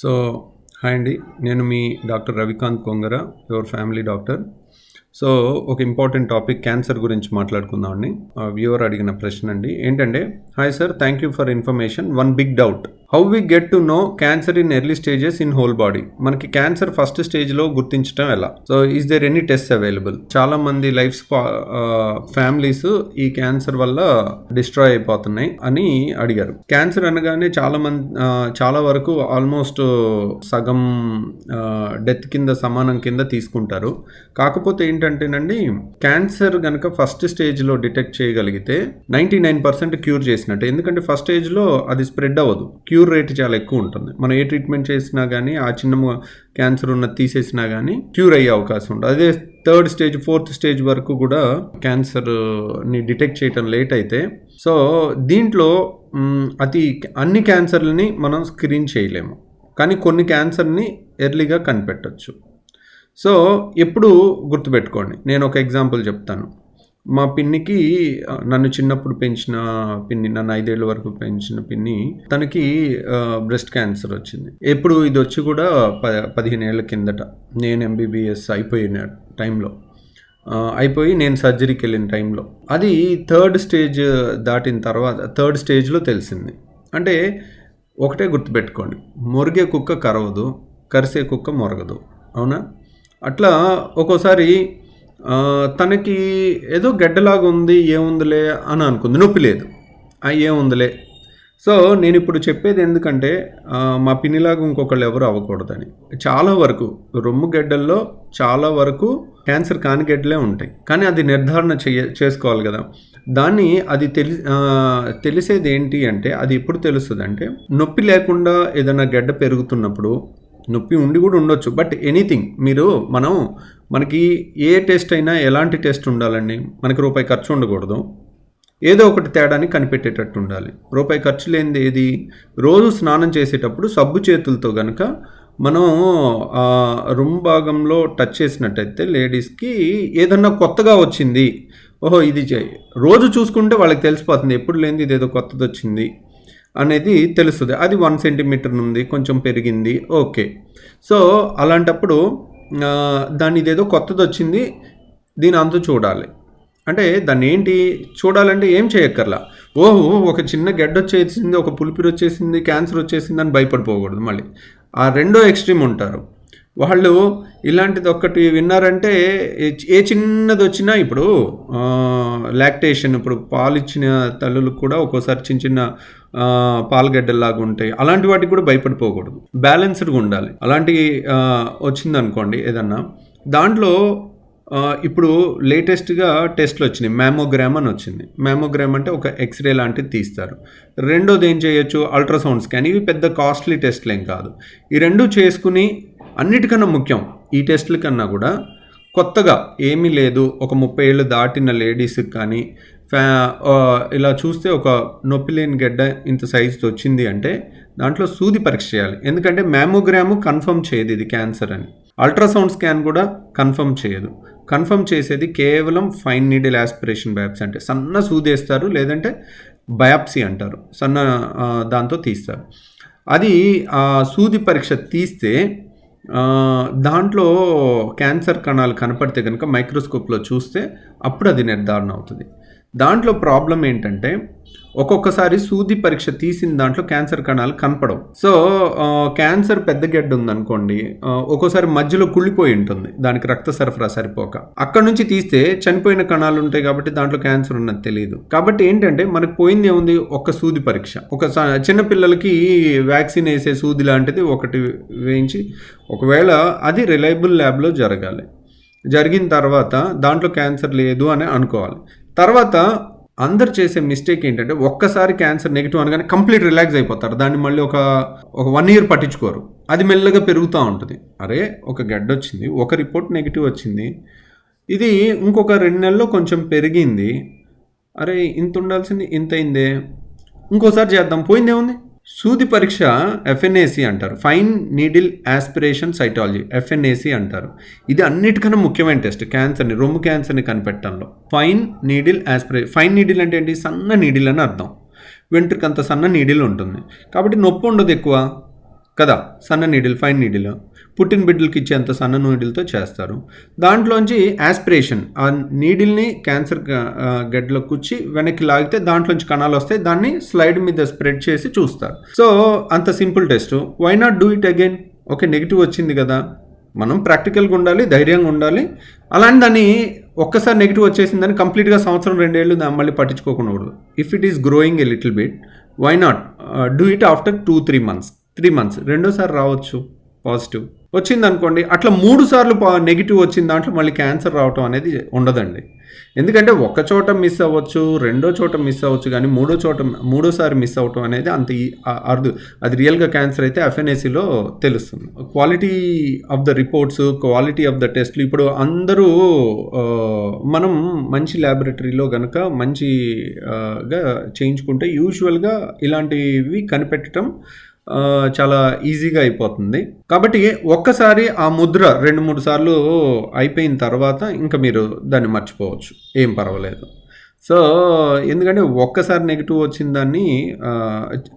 So hi అండి. నేను మీ doctor Ravikanth Kongara your family doctor. So ఒక ఇంపార్టెంట్ టాపిక్ క్యాన్సర్ గురించి మాట్లాడుకుందామండి. వ్యూవర్ అడిగిన ప్రశ్న అండి ఏంటంటే hi sir thank you for information. One big doubt. How we get to know cancer in early stages in whole body? మనకి cancer first స్టేజ్లో గుర్తించడం ఎలా? So is there any test available చాలా మంది లైఫ్ ఫ్యామిలీస్ ఈ cancer వల్ల destroy అయిపోతున్నాయి అని అడిగారు. క్యాన్సర్ అనగానే చాలా మంది చాలా వరకు ఆల్మోస్ట్ సగం డెత్ కింద సమానం కింద తీసుకుంటారు. కాకపోతే ఏంటంటేనండి క్యాన్సర్ కనుక ఫస్ట్ స్టేజ్లో డిటెక్ట్ చేయగలిగితే నైంటీ నైన్ పర్సెంట్ క్యూర్ చేసినట్టు. ఎందుకంటే ఫస్ట్ స్టేజ్లో అది స్ప్రెడ్ అవ్వదు. క్యూర్ రేట్ చాలా ఎక్కువ ఉంటుంది. మనం ఏ ట్రీట్మెంట్ చేసినా కానీ ఆ చిన్న క్యాన్సర్ ఉన్నది తీసేసినా కానీ క్యూర్ అయ్యే అవకాశం ఉంటుంది. అదే థర్డ్ స్టేజ్ ఫోర్త్ స్టేజ్ వరకు కూడా క్యాన్సర్ని డిటెక్ట్ చేయటం లేట్ అయితే సో దీంట్లో అతి అన్ని క్యాన్సర్లని మనం స్క్రీన్ చేయలేము. కానీ కొన్ని క్యాన్సర్ని ఎర్లీగా కనిపెట్టచ్చు. సో ఎప్పుడు గుర్తుపెట్టుకోండి. నేను ఒక ఎగ్జాంపుల్ చెప్తాను. మా పిన్నికి నన్ను చిన్నప్పుడు పెంచిన పిన్ని నన్ను ఐదేళ్ళ వరకు పెంచిన పిన్ని తనకి బ్రెస్ట్ క్యాన్సర్ వచ్చింది. ఎప్పుడు ఇది వచ్చి కూడా ప పదిహేను ఏళ్ళ కిందట. నేను ఎంబీబీఎస్ అయిపోయిన టైంలో. అయిపోయి నేను సర్జరీకి వెళ్ళిన టైంలో. అది థర్డ్ స్టేజ్ దాటిన తర్వాత థర్డ్ స్టేజ్లో తెలిసింది. అంటే ఒకటే గుర్తుపెట్టుకోండి. మొరిగే కుక్క కరవదు కరిసే కుక్క మొరగదు. అవునా? అట్లా ఒక్కోసారి తనకి ఏదో గడ్డలాగా ఉంది ఏముందిలే అని అనుకుంది. నొప్పి లేదు. ఏముందిలే. సో నేను ఇప్పుడు చెప్పేది ఎందుకంటే మా పిన్నిలాగా ఇంకొకళ్ళు ఎవరు అవ్వకూడదని. చాలా వరకు రొమ్ము గడ్డల్లో చాలా వరకు క్యాన్సర్ కాని గడ్డలే ఉంటాయి. కానీ అది నిర్ధారణ చేయ చేసుకోవాలి కదా. దాన్ని అది తెలి తెలిసేది ఏంటి అంటే అది ఎప్పుడు తెలుస్తుంది అంటే నొప్పి లేకుండా ఏదైనా గడ్డ పెరుగుతున్నప్పుడు నొప్పి ఉండి కూడా ఉండొచ్చు. బట్ ఎనీథింగ్ మీరు మనం మనకి ఏ టెస్ట్ అయినా ఎలాంటి టెస్ట్ ఉండాలండి? మనకి రూపాయి ఖర్చు ఉండకూడదు. ఏదో ఒకటి తేడాని కనిపెట్టేటట్టు ఉండాలి. రూపాయి ఖర్చు లేనిది ఏది? రోజు స్నానం చేసేటప్పుడు సబ్బు చేతులతో కనుక మనం రూమ్ భాగంలో టచ్ చేసినట్టయితే లేడీస్కి ఏదన్నా కొత్తగా వచ్చింది ఓహో ఇది రోజు చూసుకుంటే వాళ్ళకి తెలిసిపోతుంది ఎప్పుడు లేనిది ఇదేదో కొత్తది వచ్చింది అనేది తెలుస్తుంది. అది వన్ సెంటీమీటర్ ఉంది కొంచెం పెరిగింది. ఓకే సో అలాంటప్పుడు దాన్ని ఇదేదో కొత్తది వచ్చింది. దీని అంతు చూడాలి. అంటే దాన్ని ఏంటి? చూడాలంటే ఏం చేయక్కర్లా. ఓహో ఒక చిన్న గెడ్డ వచ్చేసింది ఒక పులిపిరి వచ్చేసింది క్యాన్సర్ వచ్చేసింది అని భయపడిపోకూడదు మళ్ళీ. ఆ రెండో ఎక్స్ట్రీమ్ ఉంటారు. వాళ్ళు ఇలాంటిది ఒక్కటి విన్నారంటే ఏ చిన్నది వచ్చినా ఇప్పుడు లాక్టేషన్ ఇప్పుడు పాలు ఇచ్చిన తల్లులకు కూడా ఒక్కోసారి చిన్న చిన్న పాలగడ్డల్లాగా ఉంటాయి. అలాంటి వాటికి కూడా భయపడిపోకూడదు. బ్యాలెన్స్డ్గా ఉండాలి. అలాంటి వచ్చిందనుకోండి ఏదన్నా దాంట్లో ఇప్పుడు లేటెస్ట్గా టెస్ట్లు వచ్చినాయి. మ్యామోగ్రామ్ అని వచ్చింది. మ్యామోగ్రామ్ అంటే ఒక ఎక్స్రే లాంటిది తీస్తారు. రెండోది ఏం చేయొచ్చు? Ultrasound scan. ఇవి పెద్ద కాస్ట్లీ టెస్ట్లు ఏం కాదు. ఈ రెండు చేసుకుని అన్నిటికన్నా ముఖ్యం ఈ టెస్ట్ల కన్నా కూడా కొత్తగా ఏమీ లేదు. ఒక ముప్పై ఏళ్ళు దాటిన లేడీస్కి కానీ ఫ్యా ఇలా చూస్తే ఒక నొప్పి లేని గడ్డ ఇంత సైజుతో వచ్చింది అంటే దాంట్లో సూది పరీక్ష చేయాలి. ఎందుకంటే మ్యామోగ్రాము కన్ఫర్మ్ చేయదు ఇది క్యాన్సర్ అని. అల్ట్రాసౌండ్ స్కాన్ కూడా కన్ఫర్మ్ చేయదు. కన్ఫర్మ్ చేసేది కేవలం ఫైన్ నీడిల్ యాస్పిరేషన్ బయాప్సీ అంటే సన్న సూదేస్తారు లేదంటే బయాప్సీ అంటారు. సన్న దాంతో తీస్తారు. అది ఆ సూది పరీక్ష తీస్తే దాంట్లో క్యాన్సర్ కణాలు కనపడితే కనుక మైక్రోస్కోప్లో చూస్తే అప్పుడు అది నిర్ధారణ అవుతుంది. దాంట్లో ప్రాబ్లం ఏంటంటే ఒక్కొక్కసారి సూది పరీక్ష తీసిన దాంట్లో క్యాన్సర్ కణాలు కనపడవు. సో క్యాన్సర్ పెద్ద గడ్డ ఉందనుకోండి ఒక్కోసారి మధ్యలో కుళ్ళిపోయి ఉంటుంది. దానికి రక్త సరఫరా సరిపోక. అక్కడ నుంచి తీస్తే చనిపోయిన కణాలు ఉంటాయి కాబట్టి దాంట్లో క్యాన్సర్ ఉన్నది తెలియదు. కాబట్టి ఏంటంటే మనకు పోయింది ఏముంది? ఒక సూది పరీక్ష. ఒక చిన్న పిల్లలకి వ్యాక్సిన్ వేసే సూది లాంటిది ఒకటి వేయించి ఒకవేళ అది రిలయబుల్ ల్యాబ్లో జరగాలి. జరిగిన తర్వాత దాంట్లో క్యాన్సర్ లేదు అని అనుకోవాలి. తర్వాత అందరు చేసే మిస్టేక్ ఏంటంటే ఒక్కసారి క్యాన్సర్ నెగిటివ్ అనగానే కంప్లీట్ రిలాక్స్ అయిపోతారు. దాన్ని మళ్ళీ ఒక ఒక వన్ ఇయర్ పట్టించుకోరు. అది మెల్లగా పెరుగుతూ ఉంటుంది. అరే ఒక గడ్డ వచ్చింది ఒక రిపోర్ట్ నెగిటివ్ వచ్చింది. ఇది ఇంకొక రెండు నెలల్లో కొంచెం పెరిగింది. అరే ఇంత ఉండాల్సింది ఇంత అయిందే. ఇంకోసారి చేద్దాం. పోయిందేముంది? సూది పరీక్ష ఎఫ్ఎన్ఏసి అంటారు. Fine needle aspiration cytology FNAC అంటారు. ఇది అన్నిటికన్నా ముఖ్యమైన టెస్ట్ క్యాన్సర్ని రొమ్ము క్యాన్సర్ని కనిపెట్టడంలో. Fine needle aspire fine needle అంటే ఏంటి? సన్న నీడిల్ అని అర్థం. వెంట్రుకంత సన్న నీడిల్ ఉంటుంది. కాబట్టి నొప్పి ఉండదు ఎక్కువ కదా? సన్న నీడిల్ ఫైన్ నీడిల్. పుట్టిన బిడ్డలకి ఇచ్చేంత సన్న నీడిల్తో చేస్తారు. దాంట్లోంచి యాస్పిరేషన్ ఆ నీడిల్ని క్యాన్సర్ గడ్డలో కూర్చి వెనక్కి లాగితే దాంట్లోంచి కణాలు వస్తాయి. దాన్ని స్లైడ్ మీద స్ప్రెడ్ చేసి చూస్తారు. సో అంత simple test. Why not do it again okay negative వచ్చింది కదా. మనం ప్రాక్టికల్గా ఉండాలి ధైర్యంగా ఉండాలి. అలాంటి దాన్ని ఒక్కసారి నెగిటివ్ వచ్చేసిందని కంప్లీట్గా సంవత్సరం రెండేళ్ళు దాన్ని మళ్ళీ పట్టించుకోకుండా ఉండదు if it is growing a little bit why not do it after two three months three months రెండోసారి రావచ్చు. పాజిటివ్. వచ్చింది అనుకోండి అట్లా మూడు సార్లు నెగిటివ్ వచ్చిన దాంట్లో మళ్ళీ క్యాన్సర్ రావటం అనేది ఉండదండి. ఎందుకంటే ఒక చోట మిస్ అవ్వచ్చు రెండో చోట మిస్ అవ్వచ్చు కానీ మూడో చోట మూడోసారి మిస్ అవ్వటం అనేది అంత ఈ- అది రియల్గా క్యాన్సర్ అయితే ఎఫ్ఎన్ఏసీలో తెలుస్తుంది. Quality of the reports quality of the టెస్ట్లు ఇప్పుడు అందరూ మనం మంచి ల్యాబొరేటరీలో కనుక మంచిగా చేయించుకుంటే యూజువల్గా ఇలాంటివి కనిపెట్టడం చాలా ఈజీగా అయిపోతుంది. కాబట్టి ఒక్కసారి ఆ ముద్ర రెండు మూడు సార్లు అయిపోయిన తర్వాత ఇంకా మీరు దాన్ని మర్చిపోవచ్చు. ఏం పర్వాలేదు. సో ఎందుకంటే ఒక్కసారి నెగిటివ్ వచ్చిన దాన్ని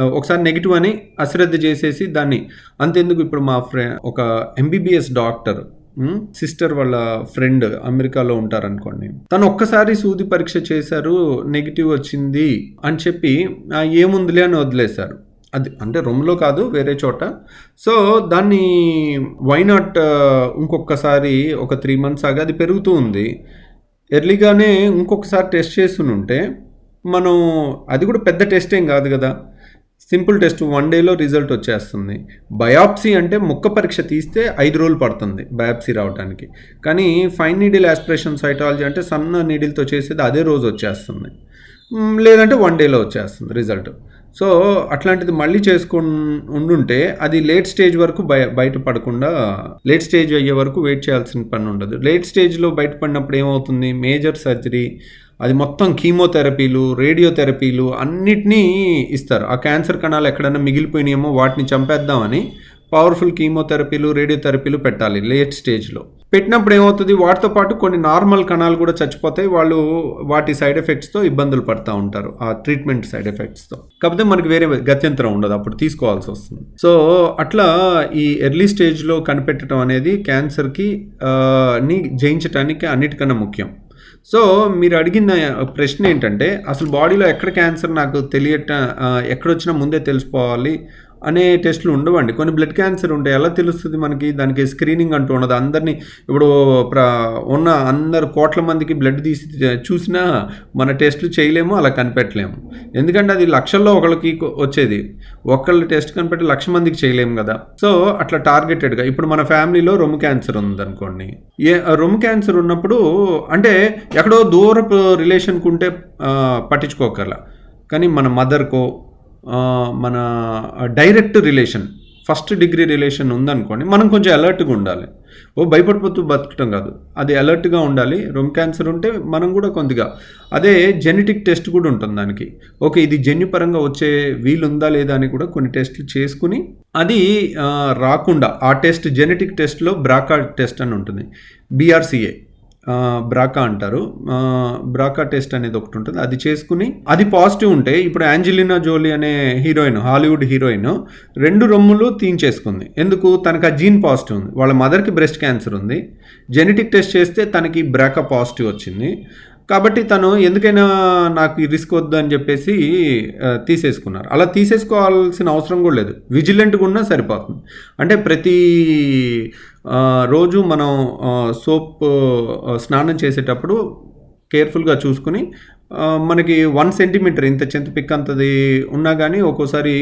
ఒకసారి నెగిటివ్ అని అశ్రద్ధ చేసేసి దాన్ని అంతెందుకు ఇప్పుడు మా ఫ్రె ఒక ఎంబీబీఎస్ డాక్టర్ సిస్టర్ వాళ్ళ ఫ్రెండ్ అమెరికాలో ఉంటారనుకోండి. తను ఒక్కసారి సూది పరీక్ష చేశారు నెగిటివ్ వచ్చింది అని చెప్పి ఏముందిలే అని వదిలేశారు. అది అంటే రూమ్లో కాదు వేరే చోట. సో దాన్ని వై నాట్ uh, ఇంకొకసారి ఒక త్రీ మంత్స్ ఆగా అది పెరుగుతూ ఉంది. ఎర్లీగానే ఇంకొకసారి టెస్ట్ చేస్తుని ఉంటే మనం అది కూడా పెద్ద టెస్ట్ ఏం కాదు కదా. సింపుల్ టెస్ట్ వన్ డేలో రిజల్ట్ వచ్చేస్తుంది. బయాప్సీ అంటే ముక్క పరీక్ష తీస్తే ఐదు రోజులు పడుతుంది బయాప్సీ రావడానికి కానీ ఫైన్ నీడిల్ ఆస్పిరేషన్ సైటాలజీ అంటే సన్న నీడిల్తో చేసేది అదే రోజు వచ్చేస్తుంది. లేదంటే వన్ డేలో వచ్చేస్తుంది రిజల్ట్ సో అట్లాంటిది మళ్ళీ చేసుకుని ఉండుంటే అది లేట్ స్టేజ్ వరకు బయ బయటపడకుండా లేట్ స్టేజ్ అయ్యే వరకు వెయిట్ చేయాల్సిన పని ఉండదు లేట్ స్టేజ్లో బయటపడినప్పుడు ఏమవుతుంది? మేజర్ సర్జరీ అది మొత్తం కీమోథెరపీలు రేడియోథెరపీలు అన్నిటినీ ఇస్తారు. ఆ క్యాన్సర్ కణాలు ఎక్కడైనా మిగిలిపోయినాయేమో వాటిని చంపేద్దామని పవర్ఫుల్ కీమోథెరపీలు రేడియోథెరపీలు పెట్టాలి లేట్ స్టేజ్లో పెట్టినప్పుడు ఏమవుతుంది? వాటితో పాటు కొన్ని నార్మల్ కణాలు కూడా చచ్చిపోతాయి. వాళ్ళు వాటి సైడ్ ఎఫెక్ట్స్తో ఇబ్బందులు పడుతూ ఉంటారు. ఆ ట్రీట్మెంట్ సైడ్ ఎఫెక్ట్స్తో కాకపోతే మనకి వేరే గత్యంతరం ఉండదు. అప్పుడు తీసుకోవాల్సి వస్తుంది. సో అట్లా ఈ ఎర్లీ స్టేజ్లో కనిపెట్టడం అనేది క్యాన్సర్కి ని జయించడానికి అన్నిటికన్నా ముఖ్యం. సో మీరు అడిగిన ప్రశ్న ఏంటంటే అసలు బాడీలో ఎక్కడ క్యాన్సర్ నాకు తెలియట ఎక్కడొచ్చినా ముందే తెలుసుకోవాలి అనే టెస్టులు ఉండవండి. కొన్ని బ్లడ్ క్యాన్సర్ ఉంటాయి ఎలా తెలుస్తుంది మనకి? దానికి స్క్రీనింగ్ అంటూ ఉండదు. అందరినీ ఇప్పుడు ప్ర ఉన్న అందరు కోట్ల మందికి బ్లడ్ తీసి చూసినా మన టెస్టులు చేయలేము అలా కనిపెట్టలేము. ఎందుకంటే అది లక్షల్లో ఒకళ్ళకి వచ్చేది. ఒకళ్ళ టెస్ట్ కనిపెట్టి లక్ష మందికి చేయలేము కదా. సో అట్లా టార్గెటెడ్గా ఇప్పుడు మన ఫ్యామిలీలో రొమ్ము క్యాన్సర్ ఉందనుకోండి. ఏ రొమ్ము క్యాన్సర్ ఉన్నప్పుడు అంటే ఎక్కడో దూరపు రిలేషన్కి ఉంటే ఆ, కానీ మన మదర్కో మన direct relation first degree relation ఉందనుకోండి మనం కొంచెం అలర్ట్గా ఉండాలి. ఓ భయపడిపోతూ బతకటం కాదు. అది అలర్ట్గా ఉండాలి. రొమ్ క్యాన్సర్ ఉంటే మనం కూడా కొద్దిగా అదే జెనెటిక్ టెస్ట్ కూడా ఉంటుంది దానికి. ఓకే ఇది జన్యుపరంగా వచ్చే వీలుందా లేదా అని కూడా కొన్ని టెస్ట్లు చేసుకుని అది రాకుండా ఆ టెస్ట్ జెనెటిక్ టెస్ట్లో బ్రాకా టెస్ట్ అని ఉంటుంది. బీఆర్సీఏ బ్రాకా అంటారు. బ్రాకా టెస్ట్ అనేది ఒకటి ఉంటుంది. అది చేసుకుని అది పాజిటివ్ ఉంటే ఇప్పుడు Angelina Jolie heroine Hollywood heroine heroine రెండు రొమ్ములు తీయించేసుకుంది. ఎందుకు? తనకు ఆ జీన్ పాజిటివ్ ఉంది. వాళ్ళ మదర్కి బ్రెస్ట్ క్యాన్సర్ ఉంది. జెనెటిక్ టెస్ట్ చేస్తే తనకి బ్రాకా పాజిటివ్ వచ్చింది. కాబట్టి తను ఎందుకైనా నాకు ఈ రిస్క్ వద్దు అని చెప్పేసి తీసేసుకున్నారు. అలా తీసేసుకోవాల్సిన అవసరం కూడా లేదు. విజిలెంట్గా ఉన్నా సరిపోతుంది. అంటే ప్రతి రోజు మనం సోప్ స్నానం చేసేటప్పుడు కేర్ఫుల్గా చూసుకుని మనకి వన్ సెంటీమీటర్ ఇంత చింత పిక్ అంతది ఉన్నా కానీ ఒక్కోసారి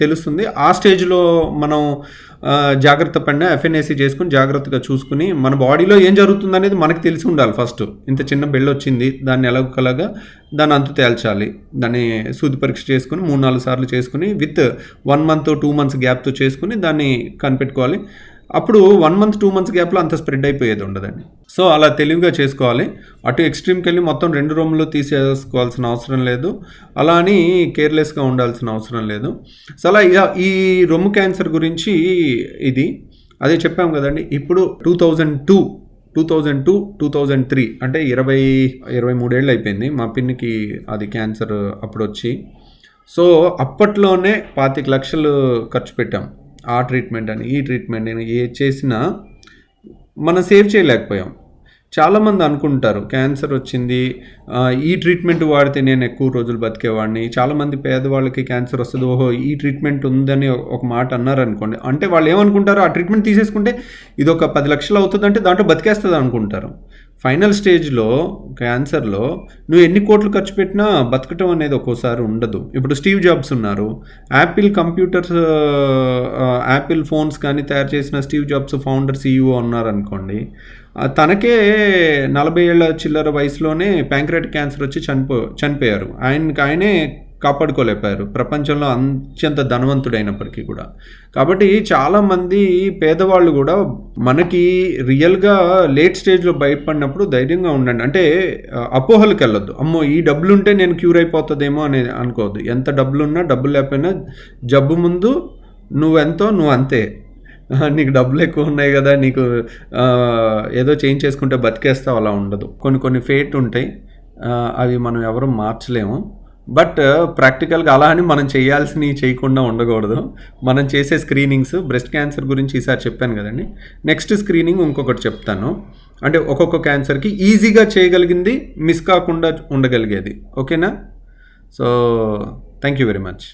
తెలుస్తుంది. ఆ స్టేజ్లో మనం జాగ్రత్త పడిన ఎఫ్ఎన్ఏసీ చేసుకుని జాగ్రత్తగా చూసుకుని మన బాడీలో ఏం జరుగుతుంది అనేది మనకు తెలిసి ఉండాలి ఫస్ట్. ఇంత చిన్న బెల్ వచ్చింది దాన్ని ఎలాగోలాగా దాన్ని అంతు తేల్చాలి. దాన్ని సూది పరీక్ష చేసుకుని మూడు నాలుగు సార్లు చేసుకుని with one month two months గ్యాప్తో చేసుకుని దాన్ని కనిపెట్టుకోవాలి. అప్పుడు వన్ మంత్ టూ మంత్స్ గ్యాప్లో అంత స్ప్రెడ్ అయిపోయేది ఉండదండి. సో అలా తెలివిగా చేసుకోవాలి. అటు ఎక్స్ట్రీమ్కి వెళ్ళి మొత్తం రెండు రూమ్లు తీసేసుకోవాల్సిన అవసరం లేదు. అలా అని కేర్లెస్గా ఉండాల్సిన అవసరం లేదు. సో అలా ఈ రొమ్ము క్యాన్సర్ గురించి ఇది అదే చెప్పాం కదండి. ఇప్పుడు two thousand two two thousand two two thousand three అంటే ఇరవై ఇరవై మూడేళ్ళు అయిపోయింది. మా పిన్నికి అది క్యాన్సర్ అప్పుడు వచ్చి. సో అప్పట్లోనే పాతిక లక్షలు ఖర్చు పెట్టాం. ఆ ట్రీట్మెంట్ అని ఈ ట్రీట్మెంట్ అని ఏ చేసినా మనం సేవ్ చేయలేకపోయాం. చాలామంది అనుకుంటారు క్యాన్సర్ వచ్చింది ఈ ట్రీట్మెంట్ వాడితే నేను ఎక్కువ రోజులు బతికేవాడిని. చాలామంది పేదవాళ్ళకి క్యాన్సర్ వస్తుంది ఓహో ఈ ట్రీట్మెంట్ ఉందని ఒక మాట అన్నారు అనుకోండి అంటే వాళ్ళు ఏమనుకుంటారు ఆ ట్రీట్మెంట్ తీసేసుకుంటే ఇది ఒక పది లక్షలు అవుతుందంటే దాంట్లో బతికేస్తుంది అనుకుంటారు. ఫైనల్ స్టేజ్లో క్యాన్సర్లో నువ్వు ఎన్ని కోట్లు ఖర్చు పెట్టినా బతకటం అనేది ఒక్కోసారి ఉండదు. ఇప్పుడు స్టీవ్ జాబ్స్ ఉన్నారు. యాపిల్ కంప్యూటర్స్ యాపిల్ ఫోన్స్ కానీ తయారు చేసిన స్టీవ్ జాబ్స్ ఫౌండర్ సీఈఓ ఉన్నారనుకోండి తనకే నలభై ఏళ్ళ చిల్లర వయసులోనే ప్యాంక్రెటిక్ క్యాన్సర్ వచ్చి చనిపో చనిపోయారు. ఆయనకి ఆయనే కాపాడుకోలేకపోయారు. ప్రపంచంలో అత్యంత ధనవంతుడైనప్పటికీ కూడా. కాబట్టి చాలామంది పేదవాళ్ళు కూడా మనకి రియల్గా లేట్ స్టేజ్లో భయపడినప్పుడు ధైర్యంగా ఉండండి. అంటే అపోహలకు వెళ్ళొద్దు అమ్మో ఈ డబ్బులు ఉంటే నేను క్యూర్ అయిపోతుందేమో అని అనుకోవద్దు. ఎంత డబ్బులున్నా డబ్బులు లేకపోయినా జబ్బు ముందు నువ్వెంతో నువ్వు అంతే నీకు డబ్బులు ఎక్కువ ఉన్నాయి కదా నీకు ఏదో చేంజ్ చేసుకుంటే బతికేస్తావు అలా ఉండదు. కొన్ని కొన్ని ఫేట్ ఉంటాయి అవి మనం ఎవరు మార్చలేము. బట్ ప్రాక్టికల్గా అలా అని మనం చేయాల్సినవి చేయకుండా ఉండకూడదు. మనం చేసే స్క్రీనింగ్స్ బ్రెస్ట్ క్యాన్సర్ గురించి ఈసారి చెప్పాను కదండి. నెక్స్ట్ స్క్రీనింగ్ ఇంకొకటి చెప్తాను. అంటే ఒక్కొక్క క్యాన్సర్కి ఈజీగా చేయగలిగింది మిస్ కాకుండా ఉండగలిగేది. ఓకేనా? So thank you very much.